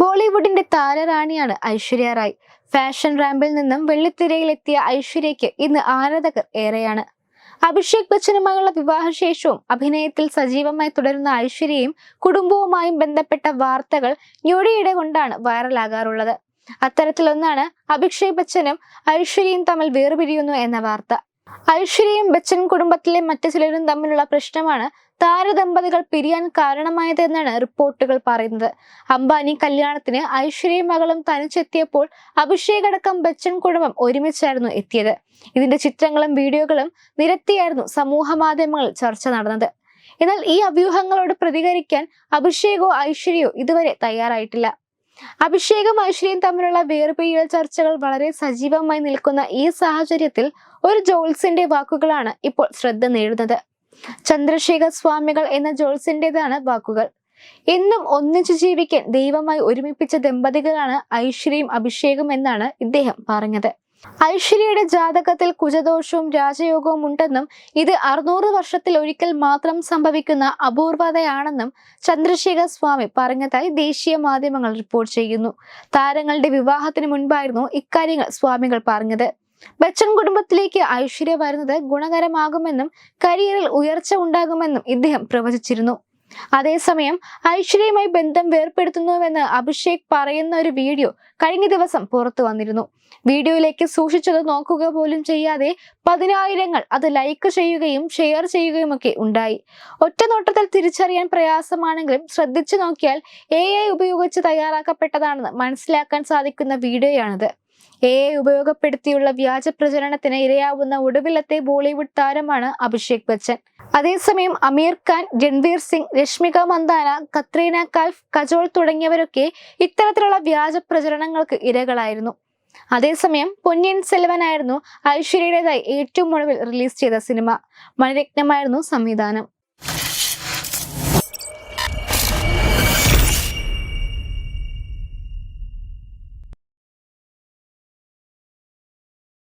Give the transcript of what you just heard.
ബോളിവുഡിന്റെ താരറാണിയാണ് ഐശ്വര്യ റായ്. ഫാഷൻ റാമ്പിൽ നിന്നും വെള്ളിത്തിരയിലെത്തിയ ഐശ്വര്യയ്ക്ക് ഇന്ന് ആരാധകർ ഏറെയാണ്. അഭിഷേക് ബച്ചനുമായുള്ള വിവാഹശേഷവും അഭിനയത്തിൽ സജീവമായി തുടരുന്ന ഐശ്വര്യയും കുടുംബവുമായും ബന്ധപ്പെട്ട വാർത്തകൾ ഞൊടിയിടെ കൊണ്ടാണ് വൈറലാകാറുള്ളത്. അത്തരത്തിലൊന്നാണ് അഭിഷേക് ബച്ചനും ഐശ്വര്യയും തമ്മിൽ വേർപിരിയുന്നു എന്ന വാർത്ത. ഐശ്വര്യയും ബച്ചൻ കുടുംബത്തിലെ മറ്റു ചിലരും തമ്മിലുള്ള പ്രശ്നമാണ് താരദമ്പതികൾ പിരിയാൻ കാരണമായത് എന്നാണ് റിപ്പോർട്ടുകൾ പറയുന്നത്. അംബാനി കല്യാണത്തിന് ഐശ്വര്യ മകളും തനിച്ചെത്തിയപ്പോൾ അഭിഷേക് അടക്കം ബച്ചൻ കുടുംബം ഒരുമിച്ചായിരുന്നു എത്തിയത്. ഇതിന്റെ ചിത്രങ്ങളും വീഡിയോകളും നിരത്തിയായിരുന്നു സമൂഹ മാധ്യമങ്ങളിൽ ചർച്ച നടന്നത്. എന്നാൽ ഈ അഭ്യൂഹങ്ങളോട് പ്രതികരിക്കാൻ അഭിഷേകോ ഐശ്വര്യയോ ഇതുവരെ തയ്യാറായിട്ടില്ല. അഭിഷേകും ഐശ്വര്യയും തമ്മിലുള്ള വേർപിരിയൽ ചർച്ചകൾ വളരെ സജീവമായി നിൽക്കുന്ന ഈ സാഹചര്യത്തിൽ ഒരു ജോൾസിന്റെ വാക്കുകളാണ് ഇപ്പോൾ ശ്രദ്ധ നേടുന്നത്. ചന്ദ്രശേഖർ സ്വാമികൾ എന്ന ജോൾസിന്റേതാണ് വാക്കുകൾ. എന്നും ഒന്നിച്ചു ജീവിക്കാൻ ദൈവമായി ഒരുമിപ്പിച്ച ദമ്പതികളാണ് ഐശ്വര്യയും അഭിഷേകും എന്നാണ് ഇദ്ദേഹം പറഞ്ഞത്. ഐശ്വര്യയുടെ ജാതകത്തിൽ കുജദോഷവും രാജയോഗവും ഉണ്ടെന്നും ഇത് അറുന്നൂറ് വർഷത്തിൽ ഒരിക്കൽ മാത്രം സംഭവിക്കുന്ന അപൂർവതയാണെന്നും ചന്ദ്രശേഖർ സ്വാമി പറഞ്ഞതായി ദേശീയ മാധ്യമങ്ങൾ റിപ്പോർട്ട് ചെയ്യുന്നു. താരങ്ങളുടെ വിവാഹത്തിന് മുൻപായിരുന്നു ഇക്കാര്യങ്ങൾ സ്വാമികൾ പറഞ്ഞത്. ബച്ചൻ കുടുംബത്തിലേക്ക് ഐശ്വര്യ വരുന്നത് ഗുണകരമാകുമെന്നും കരിയറിൽ ഉയർച്ച ഉണ്ടാകുമെന്നും ഇദ്ദേഹം പ്രവചിച്ചിരുന്നു. അതേസമയം ഐശ്വര്യയുമായി ബന്ധം വേർപ്പെടുത്തുന്നുവെന്ന് അഭിഷേക് പറയുന്ന ഒരു വീഡിയോ കഴിഞ്ഞ ദിവസം പുറത്തു വന്നിരുന്നു. വീഡിയോയിലേക്ക് സൂക്ഷിച്ചത് നോക്കുക പോലും ചെയ്യാതെ പതിനായിരങ്ങൾ അത് ലൈക്ക് ചെയ്യുകയും ഷെയർ ചെയ്യുകയും ഒക്കെ ഉണ്ടായി. ഒറ്റ നോട്ടത്തിൽ തിരിച്ചറിയാൻ പ്രയാസമാണെങ്കിലും ശ്രദ്ധിച്ചു നോക്കിയാൽ എ ഉപയോഗിച്ച് തയ്യാറാക്കപ്പെട്ടതാണെന്ന് മനസ്സിലാക്കാൻ സാധിക്കുന്ന വീഡിയോയാണിത്. എ ഐ ഉപയോഗപ്പെടുത്തിയുള്ള വ്യാജ പ്രചരണത്തിന് ഇരയാവുന്ന ഒടുവിലത്തെ ബോളിവുഡ് താരമാണ് അഭിഷേക് ബച്ചൻ. അതേസമയം അമീർ ഖാൻ രൺവീർ സിംഗ് രശ്മിക മന്ദാന കത്രീന കൽഫ് കജോൾ തുടങ്ങിയവരൊക്കെ ഇത്തരത്തിലുള്ള വ്യാജ പ്രചരണങ്ങൾക്ക് ഇരകളായിരുന്നു. അതേസമയം പൊന്നിയൻ സെൽവനായിരുന്നു ഐശ്വര്യയുടേതായി ഏറ്റവും ഒടുവിൽ റിലീസ് ചെയ്ത സിനിമ. മണിരത്നമായിരുന്നു സംവിധാനം.